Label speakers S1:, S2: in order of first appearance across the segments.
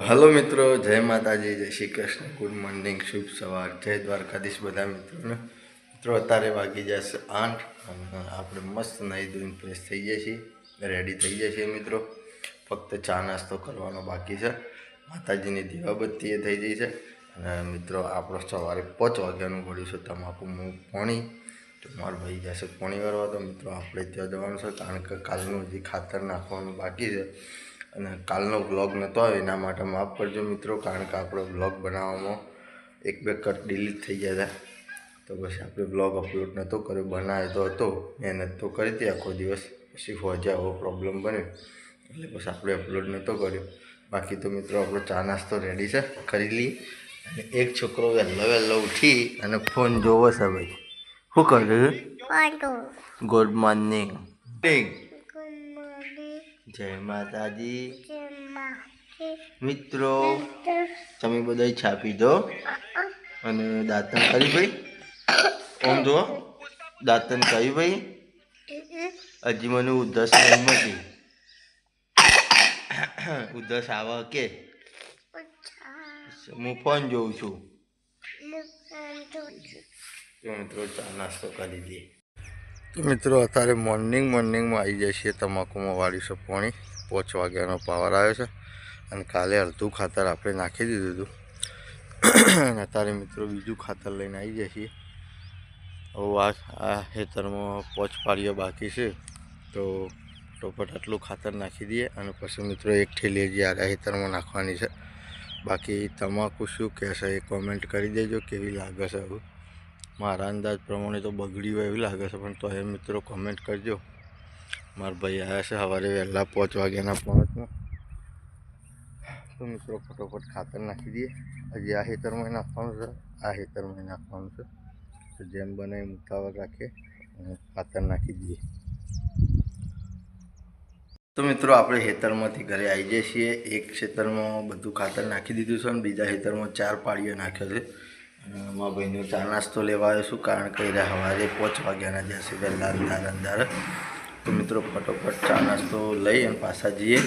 S1: Hello મિત્રો, જય માતાજી, જય શ્રી કૃષ્ણ. ગુડ મોર્નિંગ શુભ સવાર. જય દ્વારકાધીશ બધા મિત્રોને. મિત્રો, અત્યારે વાગી જશે આઠ આપણે મસ્ત નાહી ધોઈને ફ્રેશ થઈ જઈએ છીએ. રેડી થઈ જઈએ છીએ મિત્રો. ફક્ત ચા નાસ્તો કરવાનો બાકી છે. માતાજીની દીવાબત્તી એ થઈ ગઈ છે. અને મિત્રો, આપણો સવારે પાંચ વાગ્યાનું પડ્યું છે. તમાકુ હું પોણી. તો મારો ભાઈ જશે પોણી કરવા તો મિત્રો, આપણે ત્યાં જવાનું છે. કારણ કે કાલનું હજી ખાતર નાખવાનું બાકી છે. અને કાલનો બ્લોગ નહોતો એના માટે માફ કરજો મિત્રો કારણ કે આપણો બ્લોગ બનાવવામાં એક બે કટ ડિલીટ થઈ ગયા હતા. તો પછી આપણે બ્લોગ અપલોડ નહોતો કર્યો બનાવ્યો તો હતો મહેનત તો કરી હતી આખો દિવસ પછી ફોજે આવો પ્રોબ્લેમ બન્યો એટલે પછી આપણે અપલોડ નહોતો કર્યો. બાકી તો મિત્રો આપણો ચા નાસ્તો રેડી છે કરી લઈએ. અને એક છોકરો વહેલો વહેલો ઉઠી અને ફોન જોવો છે ભાઈ. શું કર્યું. ગુડ મોર્નિંગ જય માતાજી. મિત્રો તમે બધા છાપી દો. અને દાંતન કરી ભાઈ. ઓમ જો દાંતન કરી ભાઈ. હજી મને ઉધસ નહીં મળી ઉધસ આવે કે. હું ફોન જોઉં છું. મિત્રો ચા નાસ્તો કરી દઈએ. મિત્રો, અત્યારે મોર્નિંગ મોર્નિંગમાં આવી જાય છે તમાકુમાં વાળીશું પોણી પાંચ વાગ્યાનો પાવર આવ્યો છે અને કાલે અડધું ખાતર આપણે નાખી દીધું હતું. અને અત્યારે મિત્રો બીજું ખાતર લઈને આવી જાય છીએ. હવે આ ખેતરમાં પોચ પાડીઓ બાકી છે. તો ટોપટ આટલું ખાતર નાખી દઈએ અને પછી મિત્રો એક ઠેલી જે આ ખેતરમાં નાખવાની છે. બાકી તમાકુ શું કહેશે એ કોમેન્ટ કરી દેજો, કેવી લાગે છે મારા અંદાજ પ્રમાણે તો બગડી હોય એવું લાગે છે, પણ તો એ મિત્રો કમેન્ટ કરજો. મારા ભાઈ આવ્યા છે, સવારે વહેલા પાંચ વાગ્યાના પાંચમાં તો મિત્રો ફટોફટ ખાતર નાખી દઈએ. હજી આ ખેતરમાં નાખવાનું છે, આ ખેતરમાં નાખવાનું છે. તો જેમ બને એમ ઉતાવળ રાખીએ અને ખાતર નાખી દઈએ. તો મિત્રો આપણે ખેતરમાંથી ઘરે આવી જઈએ છીએ. એક ખેતરમાં બધું ખાતર નાખી દીધું છે અને બીજા ખેતરમાં ચાર પાળીઓ નાખ્યો છે. મારા ભાઈનો ચા નાસ્તો લેવા આવ્યો છું, કારણ કે સવારે પાંચ વાગ્યાના જશે વહેલા અંધાર અંધાર તો મિત્રો, ફટોફટ ચા નાસ્તો લઈ અને પાછા જઈએ.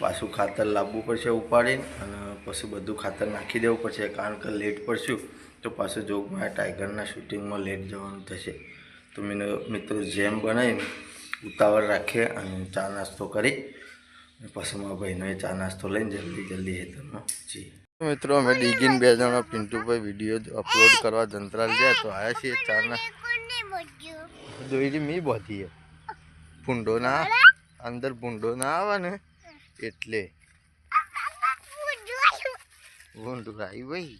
S1: પાછું ખાતર લાવવું પડશે ઉપાડીને અને પછી બધું ખાતર નાખી દેવું પડશે, કારણ કે લેટ પડશું. તો પાછું જોગમાં ટાઈગરના શૂટિંગમાં લેટ જવાનું થશે. તો મિત્રો, જેમ બનાવીને ઉતાવળ રાખીએ અને ચા નાસ્તો કરી. પછી મારા ભાઈનો ચા નાસ્તો લઈને જલ્દી જલ્દી હેતરમાં જઈએ. મિત્રો અમે ડીગીને બે જણા પિન્ટુભાઈ વીડિયો અપલોડ કરવા જંતરાલ ગયા તો આવ્યા છીએ ચાના
S2: Kuning baju.
S1: દોરી મી બધી ભૂંડો ના અંદર ભૂંડો ના આવે ને એટલે ભૂંડો આવી ભાઈ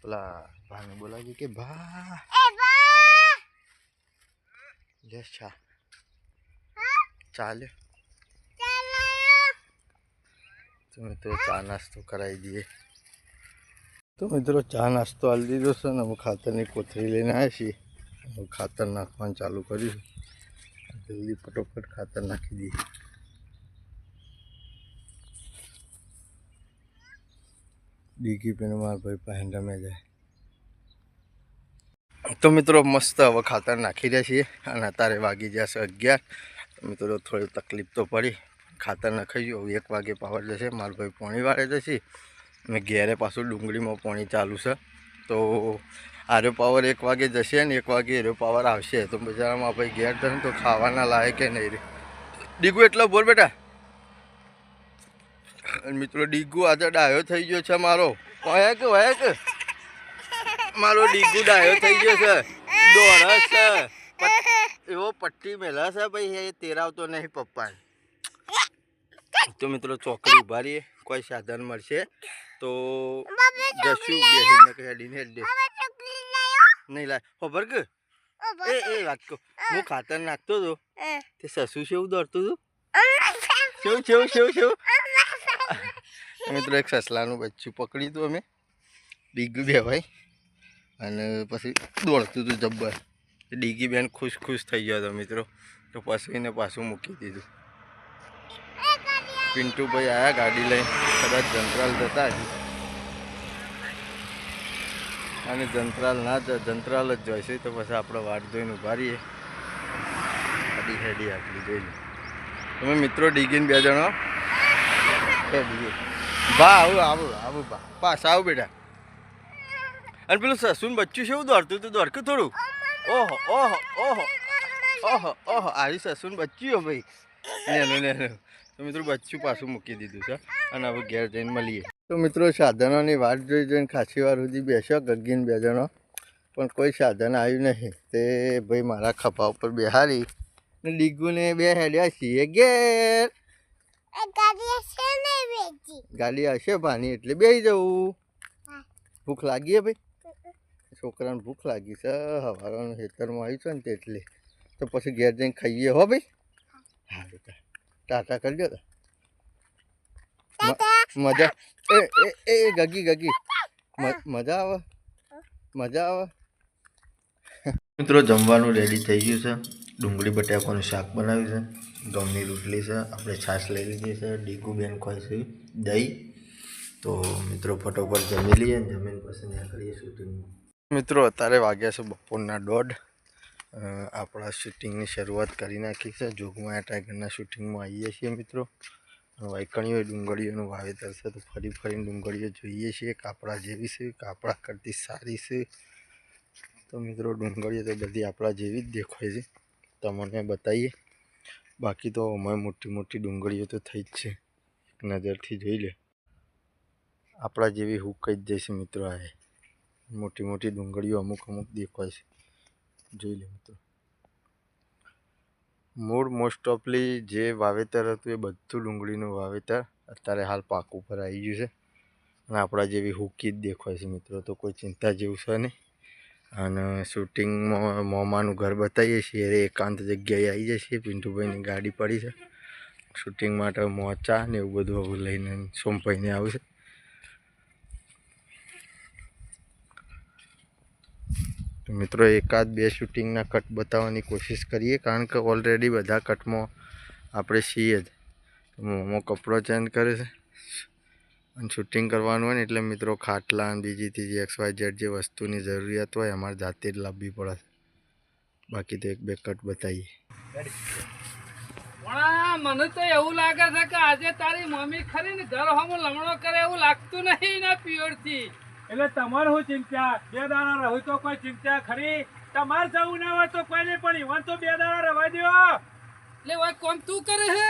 S1: પેલા ભાને બોલાવી કે ભા
S2: Eh, bah.
S1: લે ચા ચાલે તો મિત્રો, ચા નાસ્તો કરાવી દઈએ. તો મિત્રો, ચા નાસ્તો આલી દીધો છે ને, અમે ખાતરની કોથળી લઈને આવ્યા છીએ. ખાતર નાખવાનું ચાલુ કર્યું જલ્દી ફટોફટ ખાતર નાખી દઈએ. ડીકી પેન મારા ભાઈ પાસે રમે જાય તો મિત્રો, મસ્ત હવે ખાતર નાખી રહ્યા છીએ અને અત્યારે વાગી જશે અગિયાર. મિત્રો, થોડી તકલીફ તો પડી. ખાતર નખાઈ ગયું. એક વાગે પાવર જશે. મારો ભાઈ પોણી વાળે જશે. અને ઘેરે પાછું ડુંગળીમાં પોણી ચાલુ છે. તો આર્યો પાવર એક વાગે જશે ને એક વાગે એરો પાવર આવશે. તો બજારમાં ભાઈ ઘેર ને તો ખાવાના લાયક નહીં રે ડીગુ એટલો બોલ બેટા. મિત્રો, ડીગુ આજે ડાયો થઈ ગયો છે મારો. વયા કે મારો ડીગુ ડાયો થઈ ગયો છે. દોરસ છે. એવો પટ્ટી મેલા છે ભાઈ. એ તેરાવતો નહીં પપ્પા તો મિત્રો ચોકડી ઊભા રહીએ કોઈ સાધન મળશે તો જશું બેસીને હેડીને હેડી નહીં લાય. ખબર કે એ એ વાત કહું. હું. ખાતર નાખતો હતો. તે સસુ છે એવું દોડતું હતું શું છેવું શું શું? મિત્રો એક સસલાનું બચ્ચું પકડ્યું હતું અમે. ડીગી બે ભાઈ અને પછી દોડતું હતું જબ્બર. ડીગી બેન ખુશ ખુશ થઈ ગયો હતો મિત્રો. તો પછી એને પાછું મૂકી દીધું. પિન્ટુભાઈ આવ્યા ગાડી લઈને. કદાચ જંત્રાલ જતા અને જંત્રાલ ના જ જંત્રાલ જ જોઈશે. તો પછી આપણે વાટ જોઈને ઊભા રહીએ. ગાડી હેડી આપણી જોઈ તમે મિત્રો ડીગીને બે જણો. બા, આવું આવું આવું બા. પાસ આવું બેટા. અને પેલું સસુન બચ્ચું છે એવું દોડતું તું દોડકું થોડું. ઓહો ઓહો ઓહો. ઓહો ઓહો. આવી સસુન બચ્ચું ભાઈ. નેનું લો તો મિત્રો બચ્ચું પાછું મૂકી દીધું છે અને હવે ઘેર જઈને મળીએ. તો મિત્રો સાધનોની વાટ જોઈ જોઈને ખાસી વાર સુધી બેસ્યો ગગીને બે જણો. પણ કોઈ સાધન આવ્યું નહીં. તે ભાઈ મારા ખભા ઉપર બેહારી ને ડીગુને બે હેડ્યા છીએ ઘેર.
S2: ગાડી
S1: હશે પાણી એટલે બેસી જવું. ભૂખ લાગી હે ભાઈ? છોકરાને ભૂખ લાગી છે. હવારાનું ખેતરમાં આવ્યું છે ને તે એટલે તો પછી ઘેર જઈને ખાઈએ હો ભાઈ. ટાટા કરજો તો. મજા. એ એ એ ગગી ગગી. મ- મજા આવે. મજા આવે. મિત્રો જમવાનું રેડી થઈ ગયું છે. ડુંગળી બટાકાનું શાક બનાવ્યું છે. ઘઉંની રોટલી છે. આપણે છાશ લઈ લીધી છે. ડીકુબેન બેન ખોય છે. દહીં. તો મિત્રો ફટોફટ જમી લઈએ ને જમીન પસંદ કરીએ શૂટિંગ મિત્રો અત્યારે વાગ્યા છે બપોરના દોઢ. આપણા શૂટિંગની શરૂઆત કરી નાખી છે. જોગમાયા ટાઈગરના શૂટિંગમાં આવીએ છીએ મિત્રો. વાયકણીઓ ડુંગળીઓનું વાવેતર છે તો ફરી ફરીને ડુંગળીઓ જોઈએ છીએ. કાપડા જેવી છે, કાપડા કરતી સારી છે. તો મિત્રો, ડુંગળીઓ તો બધી આપણા જેવી જ દેખાય છે. તમને બતાવીએ બાકી તો અમે મોટી મોટી ડુંગળીઓ તો થઈ જ છે. નજરથી જોઈ લે. આપણા જેવી હુક જ જઈશ મિત્રો, આ મોટી મોટી ડુંગળીઓ અમુક અમુક દેખાય છે. જોઈ લે મિત્રો. મૂળ મોસ્ટ ઓફલી જે વાવેતર હતું એ બધું ડુંગળીનું વાવેતર અત્યારે હાલ પાક ઉપર આવી ગયું છે. અને આપણા જેવી હુકી જ દેખાય છે મિત્રો, તો કોઈ ચિંતા જેવું છે નહીં. અને શૂટિંગમાં મોમાનું ઘર બતાવીએ છીએ એકાંત જગ્યાએ આવી જઈએ છીએ પિન્ટુભાઈની ગાડી પડી છે. શૂટિંગ માટે મોચા ને એવું બધું લઈને સોમભાઈને આવશે તો મિત્રો, એકાદ બે શૂટિંગના કટ બતાવવાની કોશિશ કરીએ, કારણ કે ઓલરેડી બધા કટમાં આપણે છીએ જ. મોમો કપડો ચેન્જ કરે છે અને શૂટિંગ કરવાનું હોય ને, એટલે મિત્રો ખાટલા અને બીજી ત્રીજી એક્સ વાય ઝેડ જે વસ્તુની જરૂરિયાત હોય, અમારે જાતે જ લાવવી પડે બાકી તો એક બે કટ બતાવીએ.
S3: મને તો એવું લાગે છે કે આજે તારી મમ્મી ખરી ને ઘર હમ લમણો કરે એવું લાગતું નહીં ને પિયોર
S4: એટલે તમારે શું ચિંતા? બે દાણા રહું તો કોઈ ચિંતા ખરી? તમારે જવું ના હોય તો કોઈ નહીં પણ ઈવન તો બે દાણા રવા દો
S3: એટલે વાત કોમ તું કરે હે?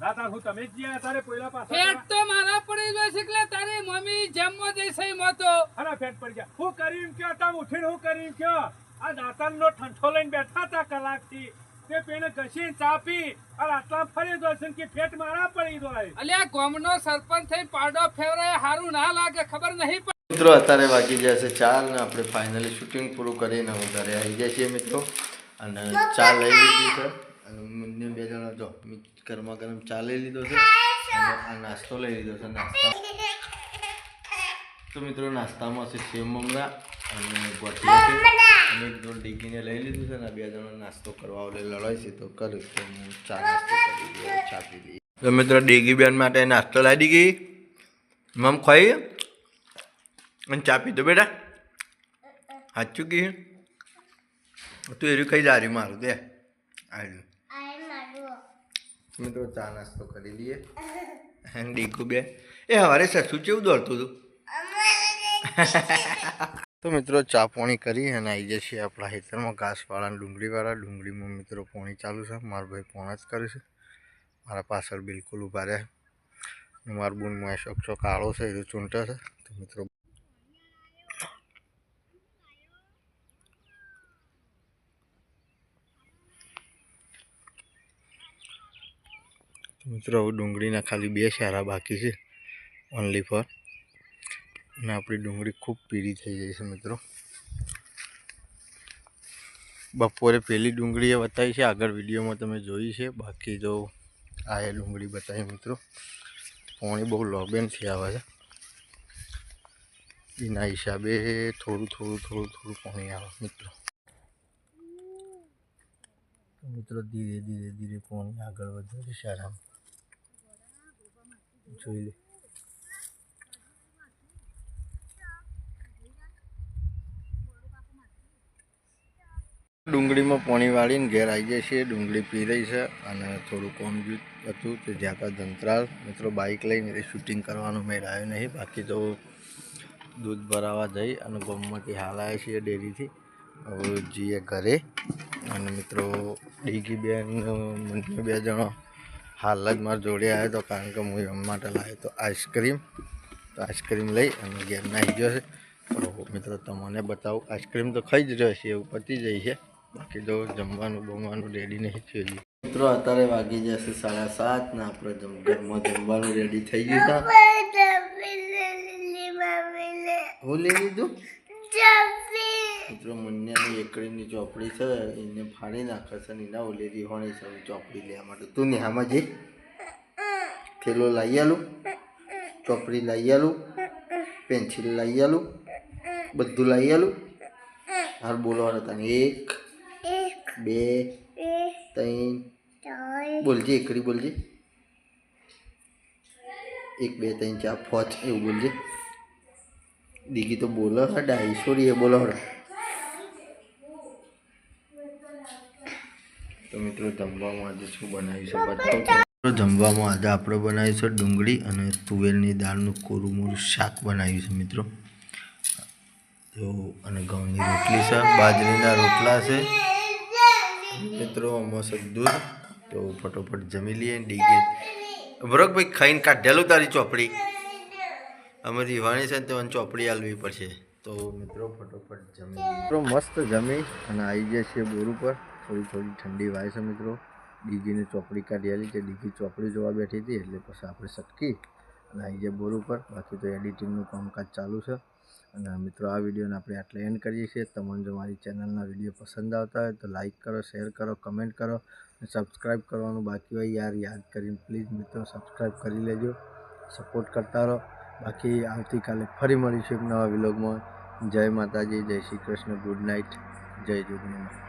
S4: ના તાર હું તમે જ તારે પહેલા
S3: ફેટ તો મારા પડી ગયો છે એટલે તારી મમ્મી જેમમાં દેશે તો
S4: અરે ફેટ પડી ગયા. હું કરીમ કયો? તમે ઉઠીને હું કરીમ કયો? આ દાતાન નો ઠંઠો લઈને બેઠા હતા કલાકથી. તે પેને ઘસીને ચાપી અને આટલા ફરી દો છે કે ફેટ મારા પડી દો
S3: અલ્યા ગામનો સરપંચ થઈ પાડો ફેવરાય હારું ના લાગે ખબર નહીં
S1: મિત્રો અત્યારે વાગી જશે છે ચાર ને આપણે ફાઇનલી શૂટિંગ પૂરું કરીને હું ઘરે આવી જાય છીએ મિત્રો. અને ચા લઈ લીધી છે. અને મને બે જણા જો ગરમા ગરમ ચા લઈ લીધો છે. અને આ નાસ્તો લઈ લીધો છે નાસ્તા. તો મિત્રો નાસ્તામાં છે સેવ મમરા અને ગોઠિયા છે. અને એક દોઢ ડીગીને લઈ લીધું છે અને બે જણા નાસ્તો કરવા ઓલે લડાય છે તો કરું તો હું ચા નાસ્તો કરી દઉં ચા પી લઈએ. તો મિત્રો ડીગી બેન માટે નાસ્તો લાવી દીધી મમ ખાઈ? અને ચા પીધો બેટા. સાચું કે તું એરું કઈ દારી મારું, દે. આવ્યું
S2: મારું
S1: મિત્રો ચા નાસ્તો કરી લઈએ. ડીકુ બે. એ, હવારે સસું કેવું દોડતું હતું? તો મિત્રો, ચા પોણી કરી અને આવી જશે આપણા ખેતરમાં. ઘાસવાળા ડુંગળીવાળા. ડુંગળીમાં મિત્રો પોણી ચાલુ છે. મારો ભાઈ પોણા જ કરે છે. મારા પાછળ બિલકુલ ઊભા રહ્યા. મારો બૂન શોખ કાળો છે, એ ચૂંટે છે. તો મિત્રો મિત્રો ડુંગળીના ખાલી બે સારા બાકી છે. ઓનલી ફોર અને આપણી ડુંગળી ખૂબ પીળી થઈ જાય છે મિત્રો. બપોરે ડુંગળી એ બતાવી છે. આગળ વિડીયોમાં તમે જોઈ છે. બાકી જો આ એ ડુંગળી બતાવી મિત્રો. પાણી બહુ લોબેન થઈ આવે છે. એના હિસાબે થોડું થોડું થોડું થોડું પાણી આવે મિત્રો. મિત્રો, ધીરે ધીરે ધીરે પાણી આગળ વધે છે સારા જોઈ લે. ડુંગળીમાં પાણી વાળીને ઘેર આવી જાય છે ડુંગળી પી રહી છે અને થોડું કોમ હતું તે જ્યાં ત્યાં ધંતરાલ મિત્રો બાઇક લઈને એ શૂટિંગ કરવાનું મેળ આવ્યો નહીં. બાકી તો દૂધ ભરાવા જઈ અને ગમમાંથી હાલ આવ્યા છીએ ડેરીથી. હવે જઈએ ઘરે. અને મિત્રો, ડીગી બેન મને બે જણો હાલ જ મારા જોડે આવ્યો તો કારણ કે હું એમ માટે લાવ્યો તો આઈસ્ક્રીમ. તો આઈસ્ક્રીમ લઈ અને ઘેર નાહી ગયો છે. તો મિત્રો તમને બતાવું આઈસ્ક્રીમ તો ખાઈ જ રહ્યો છે એવું પતી જાય છે. બાકી તો જમવાનું બમવાનું રેડી નહીં થયું. મિત્રો અત્યારે વાગી જશે સાડા સાત ને આપણે ઘરમાં જમવાનું રેડી થઈ ગયું હું લઈ લીધું? મિત્રો મુન્યાની એકડીની ચોપડી છે, એને ફાડી નાખે છે નીના એના ઓલી રીહોણી છે ચોપડી લેવા માટે. તું ને હામાં જઈ. થેલો લાવી આલું, ચોપડી લાવી આલું, પેન્સિલ લાવી આલું, બધું લાવી આલું. હાર બોલવાનું તને એક, બે, ત્રણ. બોલજે, એકડી બોલજે. એક, બે, ત્રણ, ચાર, પાંચ, એવું બોલજે. દીકી તો બોલો, હા છોડી એ બોલો હળ તો મિત્રો, જમવામાં આજે શું બનાવીશું? બતાવું જમવામાં આજે આપણે બનાવીશું ડુંગળી અને તુવેરની દાળનું કોરું શાક બનાવ્યું છે મિત્રો. તો અને ઘઉંની રોટલી છે, બાજરીના રોટલા છે. મિત્રો મસ્ત દૂધ. તો ફટોફટ જમી લઈએ ડીગે બરોબર ભાઈ ખાઈને કાઢેલું તારી ચોપડી. અમે રીવાણી છે તો ચોપડી આલવી પડશે. તો મિત્રો, ફટોફટ જમી મિત્રો, મસ્ત જમી અને આવી છીએ બોર ઉપર. થોડી થોડી ઠંડી વાય છે મિત્રો. ડીગીની ચોપડી કાઢી છે ડીગી ચોપડી જોવા બેઠી હતી એટલે પછી આપણે સટકી અને આવી ગયા બોર ઉપર. બાકી તો એડિટિંગનું કામકાજ ચાલુ છે. અને મિત્રો, આ વિડીયોને આપણે આટલે એન્ડ કરીએ છીએ. તમને જો મારી ચેનલના વીડિયો પસંદ આવતા હોય તો લાઇક કરો શેર કરો કમેન્ટ કરો અને સબસ્ક્રાઈબ કરવાનું બાકી હોય યાર. યાદ કરીને પ્લીઝ મિત્રો સબસ્ક્રાઈબ કરી લેજો. સપોર્ટ કરતા રહો. બાકી આવતીકાલે ફરી મળીશું એક નવા વિલોગમાં જય માતાજી, જય શ્રી કૃષ્ણ. ગુડ નાઇટ જય જોગણીમાં